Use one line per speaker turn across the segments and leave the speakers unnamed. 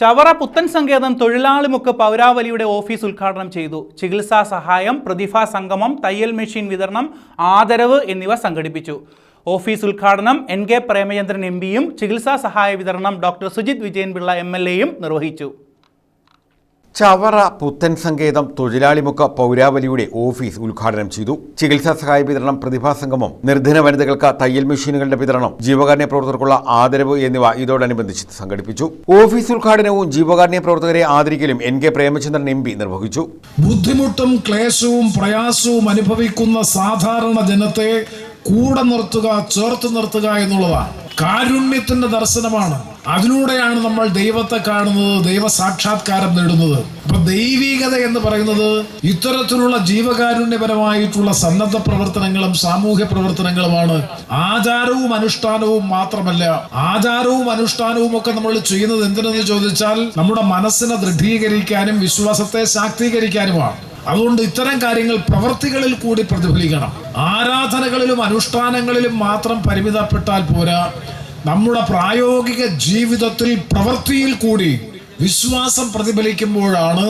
ചവറ പുത്തൻ സങ്കേതം തൊഴിലാളിമുക്ക് പൗരാവലിയുടെ ഓഫീസ് ഉദ്ഘാടനം ചെയ്തു. ചികിത്സാ സഹായം പ്രതിഭാ സംഗമം തയ്യൽ മെഷീൻ വിതരണം ആദരവ് എന്നിവ സംഘടിപ്പിച്ചു. ഓഫീസ് ഉദ്ഘാടനം എൻ കെ പ്രേമചന്ദ്രൻ എം പിയും ചികിത്സാ സഹായ വിതരണം doctor Sujith Vijayanpillai M L എയും നിർവഹിച്ചു.
ചവറ പുത്തൻ സങ്കേതം തൊഴിലാളിമുഖ പൗരാവലിയുടെ ഓഫീസ് ഉദ്ഘാടനം ചെയ്തു. ചികിത്സാ സഹായ വിതരണം പ്രതിഭാ സംഗമം നിർധന വനിതകൾക്ക് തയ്യൽ മെഷീനുകളുടെ വിതരണം ജീവകാരുണ്യ പ്രവർത്തകർക്കുള്ള ആദരവ് എന്നിവ ഇതോടനുബന്ധിച്ച് സംഘടിപ്പിച്ചു. ഓഫീസ് ഉദ്ഘാടനവും ജീവകാരുണ്യ പ്രവർത്തകരെ ആദരിക്കലും N K Premachandran M P നിർവഹിച്ചു.
ബുദ്ധിമുട്ടും ക്ലേശവും പ്രയാസവും അനുഭവിക്കുന്ന സാധാരണ ജനത്തെ കൂടെ നിർത്തുക ചേർത്ത് നിർത്തുക എന്നുള്ളതാണ്. കാരുണ്യത്തിന്റെ ദർശനമാണ്. അതിലൂടെയാണ് നമ്മൾ ദൈവത്തെ കാണുന്നത് ദൈവ സാക്ഷാത്കാരം നേടുന്നത്. അപ്പൊ ദൈവികത എന്ന് പറയുന്നത് ഇത്തരത്തിലുള്ള ജീവകാരുണ്യപരമായിട്ടുള്ള സന്നദ്ധ പ്രവർത്തനങ്ങളും സാമൂഹ്യ പ്രവർത്തനങ്ങളുമാണ്. ആചാരവും അനുഷ്ഠാനവും മാത്രമല്ല. ആചാരവും അനുഷ്ഠാനവും ഒക്കെ നമ്മൾ ചെയ്യുന്നത് എന്തിനെന്ന് ചോദിച്ചാൽ നമ്മുടെ മനസ്സിനെ ദൃഢീകരിക്കാനും വിശ്വാസത്തെ ശാക്തീകരിക്കാനുമാണ്. അതുകൊണ്ട് ഇത്തരം കാര്യങ്ങൾ പ്രവൃത്തികളിൽ കൂടി പ്രതിഫലിക്കണം. ആരാധനകളിലും അനുഷ്ഠാനങ്ങളിലും മാത്രം പരിമിതപ്പെട്ടാൽ പോരാ. നമ്മുടെ പ്രായോഗിക ജീവിതത്തിൽ പ്രവൃത്തിയിൽ കൂടി വിശ്വാസം പ്രതിഫലിക്കുമ്പോഴാണ്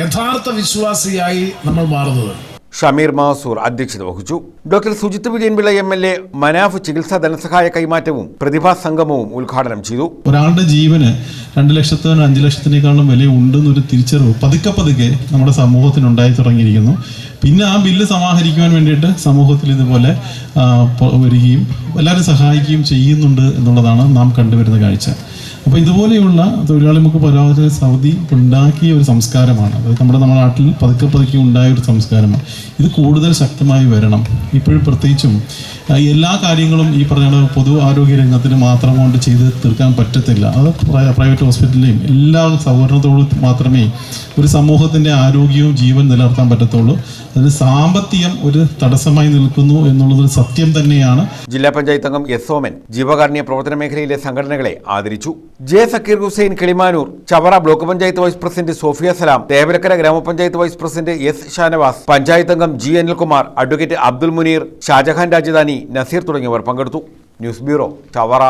യഥാർത്ഥ വിശ്വാസിയായി നമ്മൾ മാറുന്നത്.
ഷമീർ മാസൂർ അധ്യക്ഷത വഹിച്ചു. Doctor Sujith Vijayanpillai M L A Manaf ചികിത്സാ ധനസഹായ കൈമാറ്റവും പ്രതിഭാ സംഗമവും ഉദ്ഘാടനം ചെയ്തു.
ഒരാളുടെ ജീവന് രണ്ട് ലക്ഷത്തിനും അഞ്ച് ലക്ഷത്തിനേക്കാളും വില ഉണ്ടെന്നൊരു തിരിച്ചറിവ് പതുക്കെ പതുക്കെ നമ്മുടെ സമൂഹത്തിന് ഉണ്ടായി തുടങ്ങിയിരിക്കുന്നു. പിന്നെ ആ ബില്ല് സമാഹരിക്കുവാൻ വേണ്ടിയിട്ട് സമൂഹത്തിൽ ഇതുപോലെ വരികയും എല്ലാവരും സഹായിക്കുകയും ചെയ്യുന്നുണ്ട് എന്നുള്ളതാണ് നാം കണ്ടുവരുന്ന കാഴ്ച. അപ്പോൾ ഇതുപോലെയുള്ള തൊഴിലാളിമുക്ക് പരാതി സൗദി ഉണ്ടാക്കിയ ഒരു സംസ്കാരമാണ്. അത് നമ്മുടെ നമ്മുടെ നാട്ടിൽ പതുക്കെ പതുക്കെ ഉണ്ടായ ഒരു സംസ്കാരമാണ്. ഇത് കൂടുതൽ ശക്തമായി വരണം. ഇപ്പോഴും പ്രത്യേകിച്ചും എല്ലാ കാര്യങ്ങളും ഈ പറഞ്ഞ പൊതു ആരോഗ്യ രംഗത്തിന് മാത്രം കൊണ്ട് ചെയ്ത് തീർക്കാൻ പറ്റത്തില്ല. അത് പ്രൈവറ്റ് ഹോസ്പിറ്റലിലെയും എല്ലാ സൗകര്യത്തോടും മാത്രമേ ഒരു സമൂഹത്തിന്റെ ആരോഗ്യവും ജീവൻ നിലനിർത്താൻ പറ്റത്തുള്ളൂ. അതിന് സാമ്പത്തികം ഒരു തടസ്സമായി നിൽക്കുന്നു എന്നുള്ളത് സത്യം തന്നെയാണ്.
ജില്ലാ പഞ്ചായത്ത് അംഗം എസ് ഓമൻ ജീവകാരുണ്യ പ്രവർത്തന മേഖലയിലെ സംഘടനകളെ ആദരിച്ചു. J Zakir Hussain Kilimanoor Chavara block panchayat vice president Sofia Salam Thevalakkara ഗ്രാമപഞ്ചായത്ത് vice president S Shanavas panchayat അംഗം ജി അനിൽകുമാർ അഡ്വക്കേറ്റ് അബ്ദുൽ മുനീർ ഷാജഹാൻ രാജധാനി നസീർ തുടങ്ങിയവർ പങ്കെടുത്തു. News bureau Chavara.